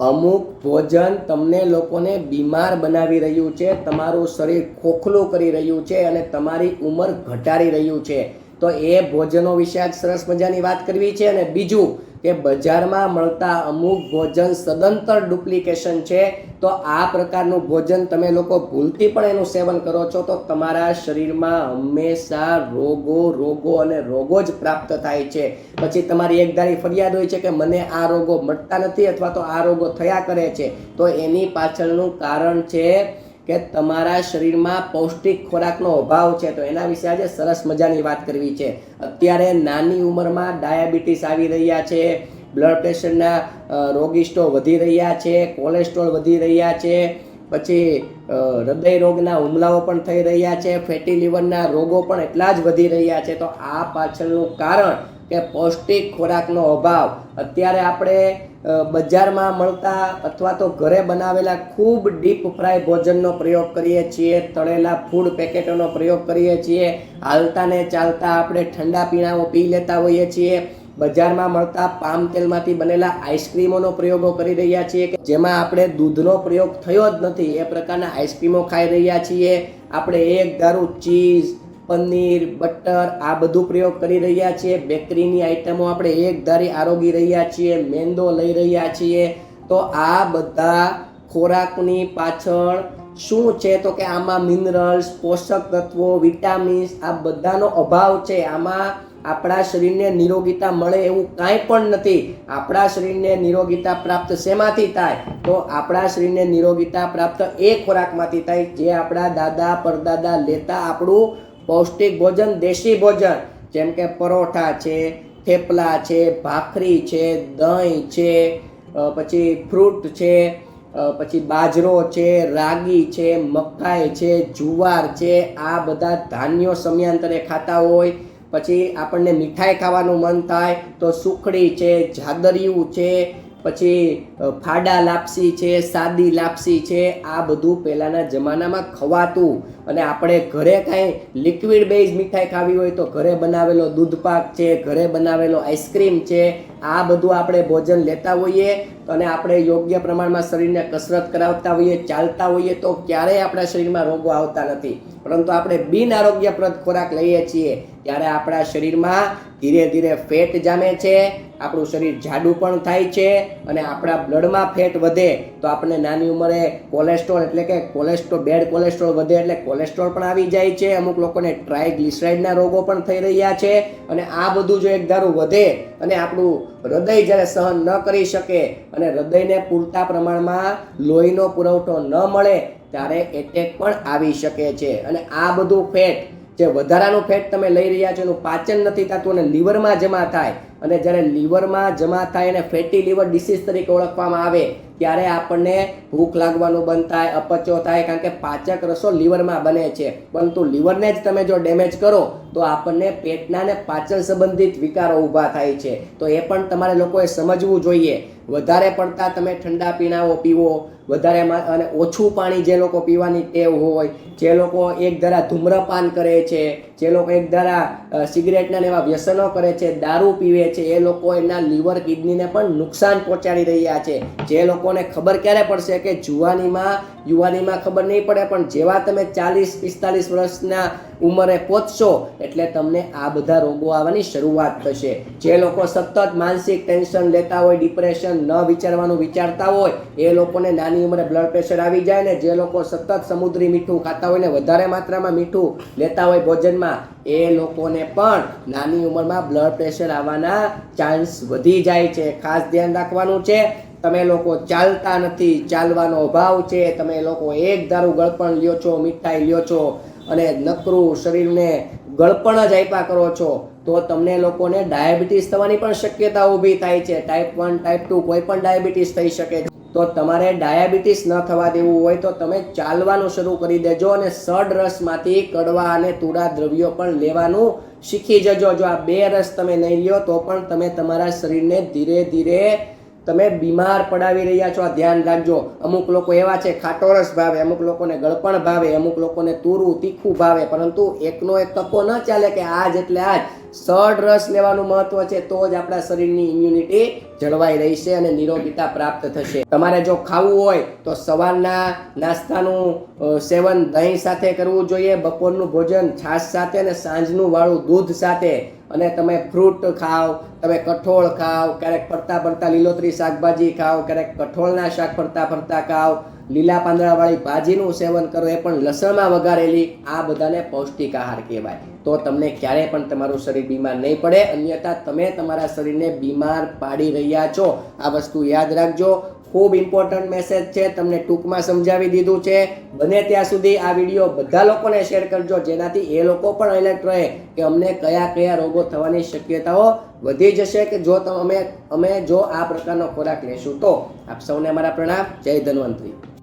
અમુક ભોજન તમને લોકોને બીમાર બનાવી રહ્યું છે, તમારું શરીર ખોખલું કરી રહ્યું છે અને તમારી ઉંમર ઘટાડી રહ્યું છે. તો એ ભોજનો વિશે આજ સરસ મજાની વાત કરવી છે અને બીજું કે બજારમાં મળતા અમુક ભોજન સદંતર ડુપ્લિકેશન છે, તો આ પ્રકારનું ભોજન તમે લોકો ભૂલથી પણ એનું સેવન કરો છો, તો તમારા શરીરમાં હંમેશા રોગો રોગો અને રોગો જ પ્રાપ્ત થાય છે. પછી તમારી એકધારી ફરિયાદ હોય છે કે મને આ રોગો મટતા નથી અથવા તો આ રોગો થયા કરે છે, તો એની પાછળનું કારણ છે કે તમારા શરીરમાં પૌષ્ટિક ખોરાકનો અભાવ છે, તો એના વિશે આજે સરસ મજાની વાત કરવી છે. અત્યારે નાની ઉંમરમાં ડાયાબિટીસ આવી રહ્યા છે, બ્લડ પ્રેશરના રોગિષ્ટો વધી રહ્યા છે, કોલેસ્ટ્રોલ વધી રહ્યા છે, પછી હૃદય રોગના હુમલાઓ પણ થઈ રહ્યા છે, ફેટી લીવરના રોગો પણ એટલા જ વધી રહ્યા છે. તો આ પાછળનું કારણ કે પૌષ્ટિક ખોરાકનો અભાવ. અત્યારે આપણે બજારમાં મળતા અથવા તો ઘરે બનાવેલા ખૂબ ડીપ ફ્રાય ભોજનનો પ્રયોગ કરીએ છીએ, તળેલા ફૂડ પેકેટોનો પ્રયોગ કરીએ છીએ હાલતા ને ચાલતા આપણે ઠંડા પીણાઓ પી લેતા હોઈએ છીએ, બજારમાં મળતા પામ તેલમાંથી બનેલા આઈસ્ક્રીમોનો પ્રયોગો કરી રહ્યા છીએ કે જેમાં આપણે દૂધનો પ્રયોગ થયો જ નથી, એ પ્રકારના આઈસ્ક્રીમો ખાઈ રહ્યા છીએ, આપણે એક દારૂ, ચીઝ પનીર, બટર આ બધું પ્રયોગ કરી રહ્યા છીએ. બેકરીની આઈટમો આપણે એક ધારી આરોગી રહ્યા છીએ, મેંદો લઈ રહ્યા છીએ. તો આ બધા ખોરાકની પાછળ શું છે? તો કે આમાં મિનરલ્સ પોષક તત્વો વિટામિન્સ આ બધાનો અભાવ છે. આમાં આપણા શરીરને નિરોગીતા મળે એવું કાંઈ પણ નથી. આપણા શરીરને નિરોગીતા પ્રાપ્ત શેમાંથી થાય? તો આપણા શરીરને નિરોગીતા પ્રાપ્ત એ ખોરાકમાંથી થાય જે આપણા દાદા, પરદાદા લેતા આપણું પૌષ્ટિક ભોજન, દેશી ભોજન. જેમ કે પરોઠા છે, થેપલા છે, ભાખરી છે, દહીં છે પછી ફ્રૂટ છે પછી બાજરો છે, રાગી છે, મકાઈ છે, જુવાર છે, આ બધા ધાન્યો સમયાંતરે ખાતા હોય. પછી આપણને મીઠાઈ ખાવાનું મન થાય તો સુખડી છે, જાદરિયું છે, પછી ફાડા લાપસી છે, સાદી લાપસી છે, આ બધું પહેલાંના જમાનામાં ખવાતું. અને આપણે ઘરે કાંઈ લિક્વિડ બેઝ મીઠાઈ ખાવી હોય તો ઘરે બનાવેલો દૂધપાક છે, ઘરે બનાવેલો આઈસ્ક્રીમ છે, આ બધું આપણે ભોજન લેતા હોઈએ અને આપણે યોગ્ય પ્રમાણમાં શરીરને કસરત કરાવતા હોઈએ, ચાલતા હોઈએ તો ક્યારેય આપણા શરીરમાં રોગો આવતા નથી. પરંતુ આપણે બિન આરોગ્યપ્રદ ખોરાક લઈએ છીએ ત્યારે આપણા શરીરમાં ધીરે ધીરે ફેટ જામે છે, આપણું શરીર જાડું પણ થાય છે અને આપણા બ્લડમાં ફેટ વધે તો આપણે નાની ઉંમરે કોલેસ્ટ્રોલ એટલે કે કોલેસ્ટ્રોલ બેડ કોલેસ્ટ્રોલ વધે એટલે કોલેસ્ટ્રોલ પણ આવી જાય છે. અમુક લોકોને ટ્રાયગ્લિસરાઇડના રોગો પણ થઈ રહ્યા છે અને આ બધું જો એક ધારું વધે અને આપણું હૃદય જ્યારે સહન ન કરી શકે અને હૃદયને પૂરતા પ્રમાણમાં લોહીનો પુરવઠો ન મળે, ત્યારે એટેક પણ આવી શકે છે. અને આ બધું ફેટ જે વધારાનું ફેટ તમે લઈ રહ્યા છો એનું પાચન નથી થતું અને લીવરમાં જમા થાય અને જ્યારે લીવરમાં જમા થાય અને ફેટી લીવર ડિસીઝ તરીકે ઓળખવામાં આવે, ત્યારે આપણને ભૂખ લાગવાનું બંધ થાય, અપચો થાય, કારણ કે પાચક રસો લીવરમાં બને છે. પરંતુ લીવરને જ તમે જો ડેમેજ કરો, તો આપણને પેટના ને પાચન સંબંધિત વિકારો ઊભા થાય છે. તો એ પણ તમારે લોકોએ સમજવું જોઈએ. વધારે પડતા તમે ઠંડા પીણાઓ પીવો, વધારે અને ઓછું પાણી જે લોકો પીવાની ટેવ હોય, જે લોકો એક જરા ધૂમ્રપાન કરે છે જે લોકો એક ધારા સિગરેટના એવા વ્યસનો કરે છે, દારૂ પીવે છે, એ લોકો એના લીવર કિડનીને પણ નુકસાન પહોંચાડી રહ્યા છે. જે લોકોને ખબર ક્યારે પડશે કે જુવાનીમાં, યુવાનીમાં ખબર નહીં પડે, પણ જેવા તમે ચાલીસ, પિસ્તાલીસ વર્ષના ઉંમરે પહોંચશો, એટલે તમને આ બધા રોગો આવવાની શરૂઆત થશે. જે લોકો સતત માનસિક ટેન્શન લેતા હોય ડિપ્રેશન ન વિચારવાનું વિચારતા હોય, એ લોકોને નાની ઉંમરે બ્લડ પ્રેશર આવી જાય ને, જે લોકો સતત સમુદ્રી મીઠું ખાતા હોય ને, વધારે માત્રામાં મીઠું લેતા હોય, ભોજનમાં એ લોકોને પણ નાની ઉંમરમાં બ્લડ પ્રેશર આવવાના ચાન્સ વધી જાય છે. ખાસ ધ્યાન રાખવાનું છે, તમે લોકો ચાલતા નથી, ચાલવાનો અભાવ છે. તમે લોકો એક ધારું ગળપણ લ્યો છો, મીઠાઈ લ્યો છો અને નકરું શરીરને ગળપણ જ આપ્યા કરો છો, તો તમને લોકોને ડાયાબિટીસ થવાની પણ શક્યતા ઊભી થાય છે. ટાઈપ વન ટાઈપ ટુ કોઈ પણ ડાયાબિટીસ થઈ શકે છે. તો તમારે ડાયાબિટીસ ન થવા દેવું હોય તો તમે ચાલવાનું શરૂ કરી દેજો અને સડ રસમાંથી કડવા અને તુરા દ્રવ્યો પણ લેવાનું શીખી જજો. જો આ બે રસ તમે નહીં લ્યો, તો પણ તમે તમારા શરીરને ધીરે ધીરે તમે બીમાર પડાવી રહ્યા છો. આ ધ્યાન રાખજો. અમુક લોકો એવા છે ખાટો રસ ભાવે, અમુક લોકોને ગળપણ ભાવે, અમુક લોકોને તુરું, તીખું ભાવે, પરંતુ એકનો એક તકો ન ચાલે કે આજ એટલે આજ સડ રસ લેવાનું મહત્વ છે, તો જ આપણા શરીરની ઇમ્યુનિટી જળવાઈ રહેશે અને નિરોગીતા પ્રાપ્ત થશે. તમારે જો ખાવું હોય તો સવારના નાસ્તાનું સેવન દહીં સાથે કરવું જોઈએ, બપોરનું ભોજન છાશ સાથે અને સાંજનું વાળું દૂધ સાથે. અને તમે ફ્રૂટ ખાઓ, તમે કઠોળ ખાઓ, ક્યારેક ફરતા ફરતા લીલોતરી શાકભાજી ખાઓ, ક્યારેક કઠોળના શાક ફરતા ફરતા ખાઓ લીલા પાંદડાવાળી ભાજીનું સેવન કરો, એ પણ લસણમાં વઘારેલી, આ બધાને પૌષ્ટિક આહાર કહેવાય. તો તમને ક્યારેય પણ તમારું શરીર બીમાર નહીં પડે, અન્યથા તમે તમારા શરીરને બીમાર પાડી રહ્યા છો. આ વસ્તુ યાદ રાખજો. ખૂબ ઇમ્પોર્ટન્ટ મેસેજ છે, તમને ટૂંકમાં સમજાવી દીધું છે. બને ત્યાં સુધી આ વીડિયો બધા લોકોને શેર કરજો, જેનાથી એ લોકો પણ એલર્ટ રહે કે અમને કયા કયા રોગો થવાની શક્યતાઓ વધી જશે કે જો તમે, અમે જો આ પ્રકારનો ખોરાક લેશું. તો આપ સૌને અમારા પ્રણામ. જય ધન્વંતરી.